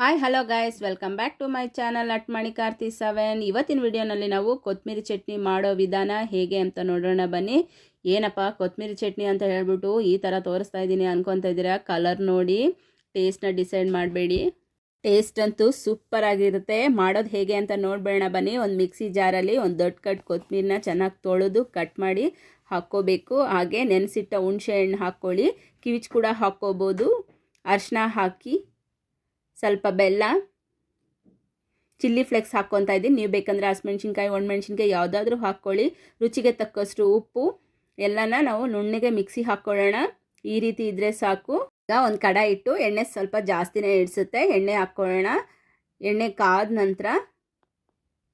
Hi hello guys welcome back to my channel at Manikarthi seven ಇವತ್ತಿನ ವಿಡಿಯೋನಲ್ಲಿ ನಾವು ಕೊತ್ತಂಬರಿ ಚಟ್ನಿ ಮಾಡೋ ವಿಧಾನ ಹೇಗೆ ಅಂತ ನೋಡೋಣ ಬನ್ನಿ. ಏನಪ್ಪ ಕೊತ್ತಂಬರಿ ಚಟ್ನಿ ಅಂತ ಹೇಳ್ಬಿಟ್ಟು ಈ ಥರ ತೋರಿಸ್ತಾ ಇದ್ದೀನಿ ಅನ್ಕೊತಾ ಇದ್ದೀರಾ? ಕಲರ್ ನೋಡಿ ಟೇಸ್ಟ್ನ ಡಿಸೈಡ್ ಮಾಡಬೇಡಿ. ಟೇಸ್ಟ್ ಅಂತೂ ಸೂಪರ್ ಆಗಿರುತ್ತೆ. ಮಾಡೋದು ಹೇಗೆ ಅಂತ ನೋಡ್ಬೇಡ ಬನ್ನಿ. ಒಂದು ಮಿಕ್ಸಿ ಜಾರಲ್ಲಿ ಒಂದು ದೊಡ್ಡ ಕಟ್ ಕೊತ್ತಂಬರಿನ ಚೆನ್ನಾಗಿ ತೊಳೆದು ಕಟ್ ಮಾಡಿ ಹಾಕ್ಕೋಬೇಕು. ಹಾಗೆ ನೆನೆಸಿಟ್ಟ ಹುಣಸೆ ಹಣ್ಣು ಹಾಕ್ಕೊಳ್ಳಿ. ಕಿವಿಚ್ ಕೂಡ ಹಾಕ್ಕೋಬೋದು. ಅರ್ಶಿನ ಹಾಕಿ ಸ್ವಲ್ಪ ಬೆಲ್ಲ, ಚಿಲ್ಲಿ ಫ್ಲೆಕ್ಸ್ ಹಾಕ್ಕೊತಾ ಇದ್ದೀನಿ. ನೀವು ಬೇಕಂದರೆ ಹಸಿಮೆಣ್ಸಿನ್ಕಾಯಿ, ಒಣಮೆಣ್ಸಿನ್ಕಾಯಿ ಯಾವುದಾದ್ರೂ ಹಾಕ್ಕೊಳ್ಳಿ. ರುಚಿಗೆ ತಕ್ಕಷ್ಟು ಉಪ್ಪು, ಎಲ್ಲನ ನಾವು ನುಣ್ಣಗೆ ಮಿಕ್ಸಿ ಹಾಕ್ಕೊಳ್ಳೋಣ. ಈ ರೀತಿ ಇದ್ದರೆ ಸಾಕು. ಈಗ ಒಂದು ಕಡಾಯಿ ಇಟ್ಟು ಎಣ್ಣೆ ಸ್ವಲ್ಪ ಜಾಸ್ತಿನೇ ಇಡಿಸುತ್ತೆ. ಎಣ್ಣೆ ಹಾಕ್ಕೊಳ್ಳೋಣ. ಎಣ್ಣೆ ಕಾದ ನಂತರ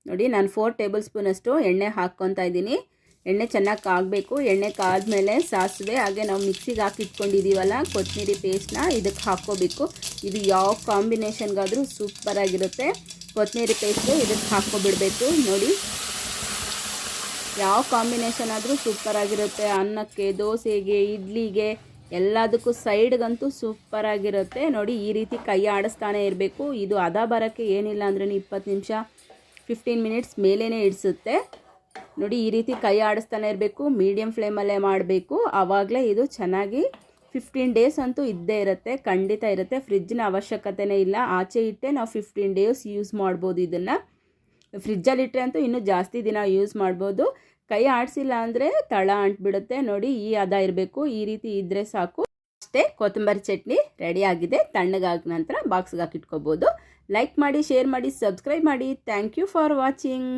ನೋಡಿ, ನಾನು ಫೋರ್ ಟೇಬಲ್ ಸ್ಪೂನಷ್ಟು ಎಣ್ಣೆ ಹಾಕ್ಕೊತಾ ಇದ್ದೀನಿ. ಎಣ್ಣೆ ಚೆನ್ನಾಗಿ ಕಾಗಬೇಕು. ಎಣ್ಣೆ ಕಾದ್ಮೇಲೆ ಸಾಸಿವೆ, ಹಾಗೆ ನಾವು ಮಿಕ್ಸಿಗೆ ಹಾಕಿ ಇಟ್ಕೊಂಡಿದ್ದೀವಲ್ಲ ಕೊತ್ತಂಬರಿ ಪೇಸ್ಟ್ನ ಇದಕ್ಕೆ ಹಾಕ್ಕೋಬೇಕು. ಇದು ಯಾವ ಕಾಂಬಿನೇಷನ್ಗಾದರೂ ಸೂಪರಾಗಿರುತ್ತೆ ಕೊತ್ತಂಬರಿ ಪೇಸ್ಟು ಇದಕ್ಕೆ ಹಾಕ್ಕೊಬಿಡಬೇಕು. ನೋಡಿ. ಯಾವ ಕಾಂಬಿನೇಷನ್ ಆದರೂ ಸೂಪರಾಗಿರುತ್ತೆ ಅನ್ನಕ್ಕೆ, ದೋಸೆಗೆ, ಇಡ್ಲಿಗೆ, ಎಲ್ಲದಕ್ಕೂ ಸೈಡ್ಗಂತೂ ಸೂಪರಾಗಿರುತ್ತೆ ನೋಡಿ, ಈ ರೀತಿ ಕೈ ಆಡಿಸ್ತಾನೆ ಇರಬೇಕು. ಇದು ಅದ ಬರೋಕ್ಕೆ ಏನಿಲ್ಲ ಅಂದ್ರೂ ಇಪ್ಪತ್ತು ನಿಮಿಷ, ಫಿಫ್ಟೀನ್ ಮಿನಿಟ್ಸ್ ಮೇಲೇ ಇಡಿಸುತ್ತೆ. ನೋಡಿ, ಈ ರೀತಿ ಕೈ ಆಡಿಸ್ತಾನೆ ಇರಬೇಕು ಮೀಡಿಯಮ್ ಫ್ಲೇಮಲ್ಲೇ ಮಾಡಬೇಕು. ಆವಾಗಲೇ ಇದು ಚೆನ್ನಾಗಿ ಫಿಫ್ಟೀನ್ ಡೇಸ್ ಅಂತೂ ಇದ್ದೇ ಇರುತ್ತೆ, ಖಂಡಿತ ಇರುತ್ತೆ. ಫ್ರಿಜ್ನ ಅವಶ್ಯಕತೆನೇ ಇಲ್ಲ. ಆಚೆ ಇಟ್ಟೆ ನಾವು ಫಿಫ್ಟೀನ್ ಡೇಸ್ ಯೂಸ್ ಮಾಡ್ಬೋದು ಇದನ್ನು. ಫ್ರಿಜ್ಜಲ್ಲಿ ಇಟ್ಟರೆ ಅಂತೂ ಇನ್ನೂ ಜಾಸ್ತಿ ದಿನ ಯೂಸ್ ಮಾಡ್ಬೋದು. ಕೈ ಆಡಿಸಿಲ್ಲ ಅಂದರೆ ತಳ ಅಂಟ್ಬಿಡುತ್ತೆ. ನೋಡಿ, ಈ ಅದ ಇರಬೇಕು. ಈ ರೀತಿ ಇದ್ದರೆ ಸಾಕು. ಅಷ್ಟೇ, ಕೊತ್ತಂಬರಿ ಚಟ್ನಿ ರೆಡಿ ಆಗಿದೆ. ತಣ್ಣಗಾದ ನಂತರ ಬಾಕ್ಸ್ಗೆ ಹಾಕಿಟ್ಕೋಬೋದು. ಲೈಕ್ ಮಾಡಿ ಶೇರ್ ಮಾಡಿ ಸಬ್ಸ್ಕ್ರೈಬ್ ಮಾಡಿ. Thank you for watching